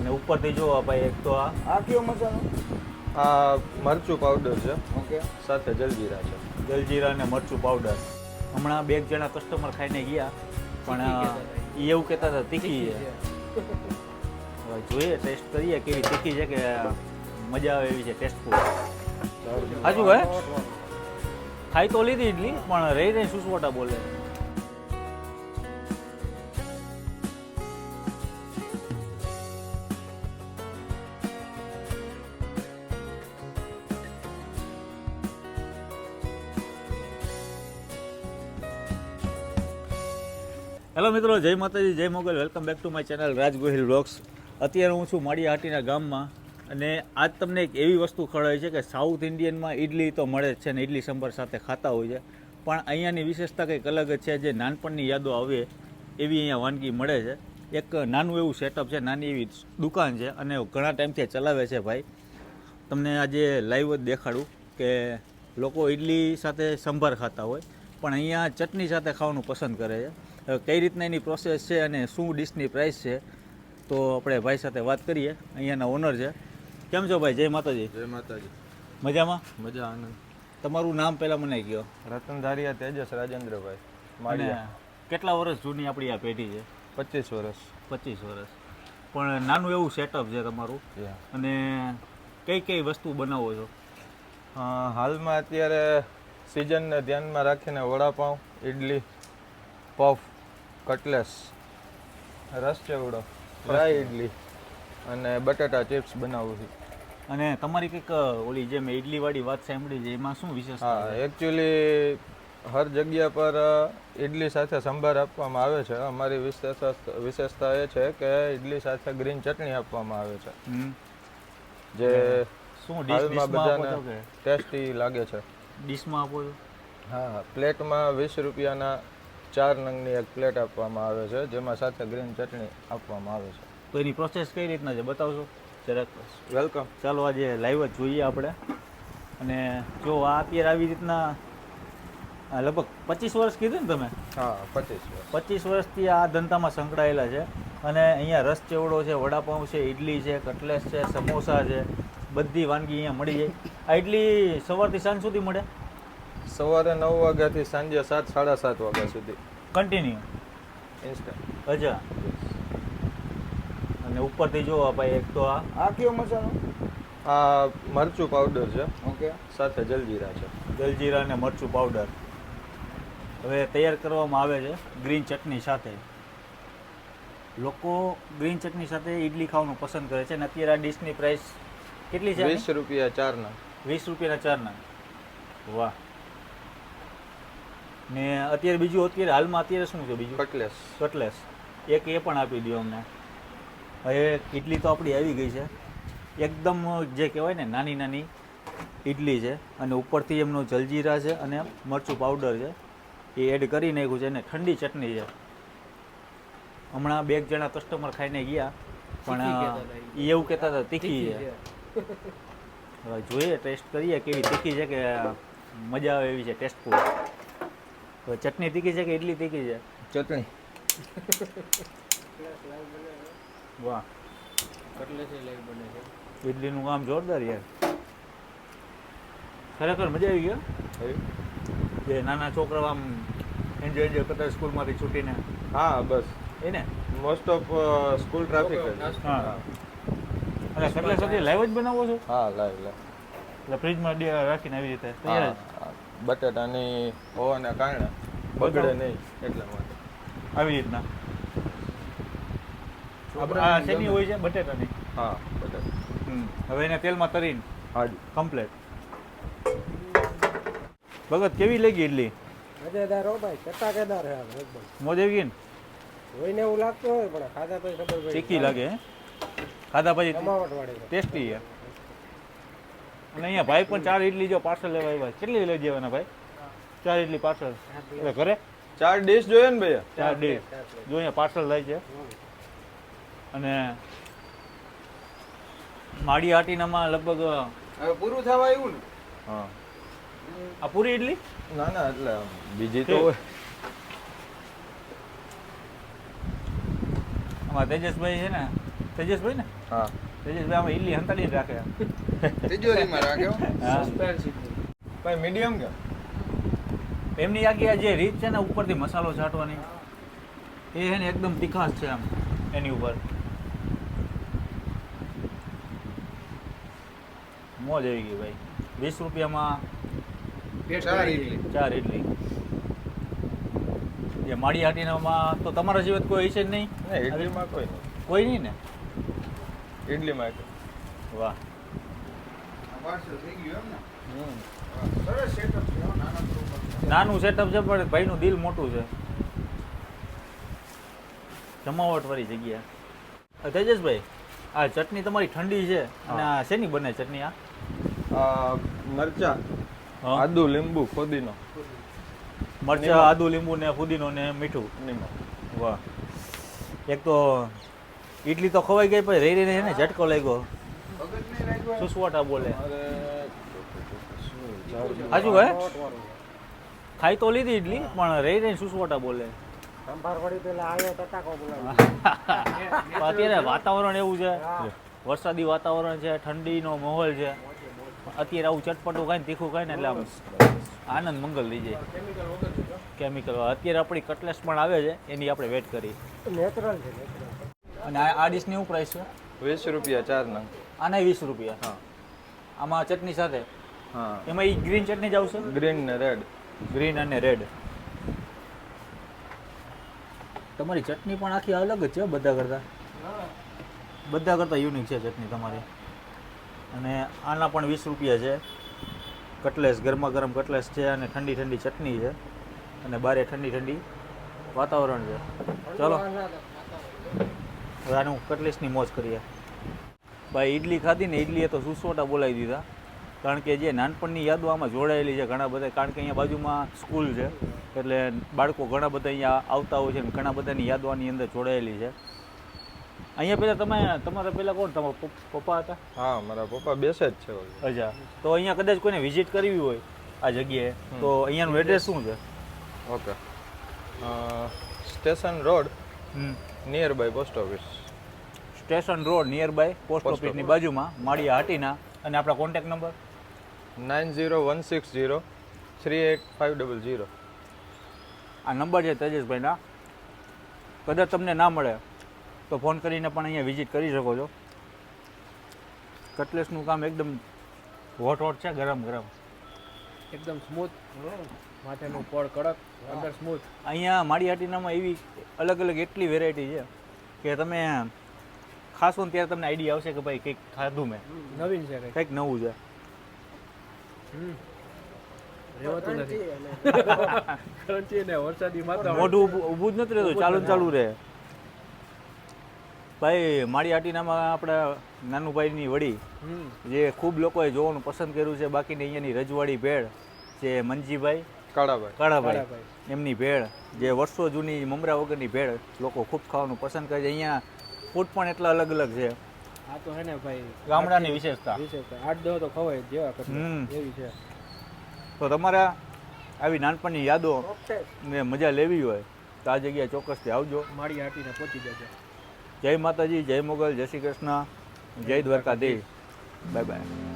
અને ઉપરથી જુઓ ભાઈ એક તો આ. આ કયો મસાલો? આ મરચું પાવડર છે. ઓકે. સાથે જલજીરા છે. જલજીરા અને મરચું પાવડર હમણાં બે જણા કસ્ટમર ખાઈને ગયા પણ એ એવું કહેતા હતા તીખી છે. હવે જોઈએ ટેસ્ટ કરીએ કેવી તીખી છે કે મજા આવે એવી છે ટેસ્ટફુલ હાજુ ભાઈ ખાઈ તો લીધી ઇડલી પણ રહી રહી સુસવટા બોલે. હેલો મિત્રો, જય માતાજી, જય Mogal. Welcome back to my channel Raj Gohil vlogs અત્યારે હું છું માળિયાહાટીના ગામમાં અને આજ તમને એક એવી વસ્તુ ખવડાવી છે કે સાઉથ ઇન્ડિયનમાં ઇડલી તો મળે જ છે ને ઇડલી સંભાર સાથે ખાતા હોય છે. પણ અહીંયાની વિશેષતા કંઈક અલગ જ છે જે નાનપણની યાદો આવે એવી અહીંયા વાનગી મળે છે. એક નાનું એવું સેટઅપ છે, નાની એવી દુકાન છે અને ઘણા ટાઈમથી ચલાવે છે ભાઈ. તમને આજે લાઈવ જ દેખાડું કે લોકો ઇડલી સાથે સંભાર ખાતા હોય, પણ અહીંયા ચટણી સાથે ખાવાનું પસંદ કરે છે. કઈ રીતના એની પ્રોસેસ છે અને શું ડિશની પ્રાઇસ છે તો આપણે ભાઈ સાથે વાત કરીએ. અહીંયાના ઓનર છે. કેમ છો ભાઈ? જય માતાજી. જય માતાજી. મજામાં? મજા આનંદ. તમારું નામ પહેલાં મને કહો રતનધારિયા તેજસ રાજેન્દ્રભાઈ માળિયા. કેટલા વર્ષ જૂની આપણી આ પેઢી છે? પચીસ વર્ષ. પચીસ વર્ષ. પણ નાનું એવું સેટઅપ છે તમારું. અને કઈ કઈ વસ્તુ બનાવો છો? હાલમાં અત્યારે સિઝનને ધ્યાનમાં રાખીને વડાપાઉં ઇડલી પફ કટલેસ રસ ચેવડો ડ્રાય ઇડલી અને બટાટા ચિપ્સ બનાવું છું. અને તમારી કંઈક ઓલી જે મેં ઇડલીવાળી વાત સાંભળી છે એમાં શું વિશેષ હા એકચ્યુઅલી હર જગ્યા પર ઇડલી સાથે સંભાર આપવામાં આવે છે. અમારી વિશેષતા વિશેષતા એ છે કે ઇડલી સાથે ગ્રીન ચટણી આપવામાં આવે છે. જે શું ડીશ ડીશમાં બધાને ટેસ્ટી લાગે છે. ડીશમાં આપો છો? હા પ્લેટમાં વીસ રૂપિયાના ચાર નંગની એક પ્લેટ આપવામાં આવે છે જેમાં સાથે ગ્રીન ચટણી આપવામાં આવે છે. તો એની પ્રોસેસ કઈ રીતના છે? બતાવશો? જરાક વેલકમ ચાલો આજે લાઈવ જ જોઈએ આપણે. અને જો આ અત્યારે આવી રીતના આ લગભગ પચીસ વર્ષ કીધું ને તમે? હા પચીસ પચીસ વર્ષથી આ ધંધામાં સંકળાયેલા છે. અને અહીંયા રસ ચેવડો છે વડાપાઉં છે ઇડલી છે કટલેસ છે સમોસા છે બધી વાનગી અહીંયા મળી જાય. આ ઇડલી સવારથી સાંજ સુધી મળે? સવારે નવ વાગ્યાથી સાંજે સાત સાડા સાત વાગ્યા સુધી. કન્ટિન્યુ ઇન્સ્ટન્ટ અચ્છા. અને ઉપરથી જો ભાઈ એક તો આ. આ કયો મસાલો? આ મરચું પાવડર છે. ઓકે. સાથે જલજીરા છે. જલજીરા અને મરચું પાવડર હવે તૈયાર કરવામાં આવે છે ગ્રીન ચટણી સાથે. લોકો ગ્રીન ચટણી સાથે ઇડલી ખાવાનું પસંદ કરે છે અને અત્યારે આ ડિશની પ્રાઇસ કેટલી છે વીસ રૂપિયા ચારના. વીસ રૂપિયાના ચારના. વાહ. ને અત્યારે બીજું અત્યારે હાલમાં અત્યારે શું છે બીજું? કટલેસ કટલેસ એક એ પણ આપી દો અમને. હવે ઇડલી તો આપણી આવી ગઈ છે. એકદમ જે કહેવાય ને નાની નાની ઇડલી છે અને ઉપરથી એમનો જલજીરા છે અને મરચું પાવડર છે. એ એડ કરી નાખ્યું છે અને ઠંડી ચટણી છે. હમણાં બે જણા કસ્ટમર ખાઈને ગયા પણ એ. એવું કહેતા હતા તીખી છે. હવે જોઈએ ટેસ્ટ કરીએ કેવી તીખી છે કે મજા આવે એવી છે ટેસ્ટફુલ તો ચટણી તીખી છે કે ઇડલી તીખી છે? ચટણી. વાહ. લાઈવ બને છે ઇડલીનું કામ જોરદાર યાર. ખરેખર મજા આવી ગયો જે નાના છોકરાઓ આમ એન્જોય એન્જોય કરતા સ્કૂલમાંથી છૂટીને. હા બસ. એને? મોસ્ટ ઓફ સ્કૂલ ટ્રાફિક હા. અને કેટલા સુધી લાઈવ જ બનાવો છો? હા લાઈવ લાઈવ એટલે ફ્રીજમાં રાખીને આવી રીતે તૈયાર બટાટાની હોવાના કારણે. બગડે નહીં. એટલા માટે. આવી રીતના. આ શેની હોય છે બટેટાની હા બટેટા. હવે એને તેલમાં તરીને હાજી. કમ્પ્લેટ ભગત કેવી લાગી ઇડલી મજેદાર હો ભાઈ ચટાકેદાર આમ એકદમ. મોજ આવી ગઈ ને? જોઈને એવું લાગતું હોય પણ ખાધા પછી ખબર પડી. તીખી લાગે ખાધા પછી ટેસ્ટી છે. અને અહીંયા ભાઈ પણ ચાર ઇડલી જો પાર્સલ લેવા આવ્યા કેટલી લઈ જવાના ભાઈ? ચાર ઇડલી પાર્સલ એટલે ઘરે? ચાર ડીશ જોઈએ ને ભૈયા? ચાર ડીશ જો અહીંયા પાર્સલ લઈ છે. અને માડી આટીનામાં લગભગ હવે પૂરું થવા આવ્યું ને? હા. આ પૂરી ઇડલી? ના ના એટલે બીજી તો આમાં તેજસભાઈ છે ને? તેજસભાઈ ને? હા. તેજસભાઈ આમાં ઇડલી હંતાડી રાખે. તિજોરીમાં રાખ્યો હા. ભાઈ મીડિયમ કે? એમની આગી આ જે રીત છે ને ઉપરથી મસાલો છાંટવાની એ છે ને એકદમ તીખાશ છે આમ એની ઉપર. મોજ આવી ગઈ ભાઈ. વીસ રૂપિયામાં ચાર ઇડલી જે માળી હાટીનામાં તો તમારા જીવત કોઈ હશે જ નહીં. ઇડલીમાં કોઈ નહીં. કોઈ નહીં ને? ઇડલીમાં વાહ. નાના સેટઅપ છે પણ ભાઈનું દિલ મોટું છે. જમાવટ વાળી જગ્યા. તેજસભાઈ આ ચટણી તમારી ઠંડી છે અને આ શેની બને ચટણી આ? મરચા? આદુ લીંબુ ફુદીનો. મરચાં આદુ લીંબુ ને ફુદીનો ને મીઠું? વાહ. એક તો ઇડલી તો ખવાઈ ગઈ પછી રહી રહીને ઝટકો લાગ્યો. સુસવાટા બોલે? હાજુ હે? ખાઈ તો લીધી ઇડલી પણ રહી રહીને સુસવાટા બોલે? અત્યારે વાતાવરણ એવું છે. વરસાદી વાતાવરણ છે ઠંડીનો માહોલ છે. અત્યારે આવું ચટપટું કાંઈ તીખું ખાઈને એટલે આમ આનંદ મંગલ લઈ જાય. કેમિકલ અત્યારે આપણી કટલેસ પણ આવે છે એની આપણે વેટ કરી. નેચરલ છે અને આ આ ડીશની શું પ્રાઇસ છે? વીસ રૂપિયા ચાર નંગ આના વીસ રૂપિયા. હા. આમાં ચટણી સાથે? હા. એમાં એ ગ્રીન ચટણી જ આવશે? ગ્રીન ને રેડ ગ્રીન અને રેડ તમારી ચટણી પણ આખી અલગ જ છે બધા કરતાં. બધા કરતાં યુનિક છે ચટણી તમારી. અને આના પણ વીસ રૂપિયા છે. કટલેસ ગરમા ગરમ કટલેસ છે અને ઠંડી ઠંડી ચટણી છે. અને બારે ઠંડી ઠંડી વાતાવરણ છે. ચલો. હવે આનું કટલેસની મોજ કરીએ. ભાઈ ઇડલી ખાધી ને ઇડલીએ તો સુસોટા બોલાવી દીધા. કારણ કે જે નાનપણની યાદો આમાં જોડાયેલી છે ઘણા બધા કારણ કે અહીંયા બાજુમાં સ્કૂલ છે એટલે બાળકો ઘણા બધા અહીંયા આવતા હોય છે અને ઘણા બધાની યાદો આની અંદર જોડાયેલી છે. અહીંયા પહેલાં તમે તમારા પહેલાં કોણ? તમારા પપ્પા હતા? હા મારા પપ્પા બેસે જ છે. અચ્છા. તો અહીંયા કદાચ કોઈને વિઝિટ કરવી હોય આ જગ્યાએ તો અહીંયાનું એડ્રેસ શું છે? Okay. Station road near by post office station road near by post ઓફિસની બાજુમાં માળિયા હાટીના. અને આપણા contact number nine zero one six zero three eight five double zero. આ નંબર છે તેજસભાઈના. કદાચ તમને ના મળે તો ફોન કરીને પણ અહીંયા વિઝિટ કરી શકો છો. કટલેસનું કામ એકદમ હોટ હોટ છે ગરમ ગરમ. એકદમ સ્મૂથ માથેનું પડ કડક અંદર સ્મૂથ અહીંયા માળી હાટીનામાં એવી અલગ અલગ એટલી વેરાયટી છે કે તમે ખાશો ને ત્યારે તમને આઈડિયા આવશે કે ભાઈ કંઈક ખાધું મેં. નવીન છે કંઈક. કંઈક નવું છે. રહેવાતું નથી. ક્રંચી ને વરસાદી મોઢું ઊભું- ઊભું જ નથી રહેતું ચાલુ ચાલુ રહે. ભાઈ માળીહાટીનામાં આપણા નાનુભાઈની વડી હમ. જે ખૂબ લોકોએ જોવાનું પસંદ કર્યું છે બાકીની અહીંયાની રજવાડી ભેળ જે મંજીભાઈ કાળાભાઈ. કાળાભાઈ કાળાભાઈ. એમની ભેળ જે વર્ષો જૂની મમરા વગરની ભેળ લોકો ખૂબ ખાવાનું પસંદ કરે છે. અહીંયા ફૂડ પણ એટલા અલગ અલગ છે. આ તો હે ને ભાઈ ગામડાની વિશેષતા. વિશેષતા. આઠ દો તો ખવાય જેવા કરે. એવી છે. તો તમારા આવી નાનપણની યાદો ને મજા લેવી હોય તો આ જગ્યાએ ચોક્કસથી આવજો. માળી હાટીને પહોંચી જજો. જય માતાજી જય મોગલ જય શ્રી કૃષ્ણ જય દ્વારકાધીશ. Bye bye.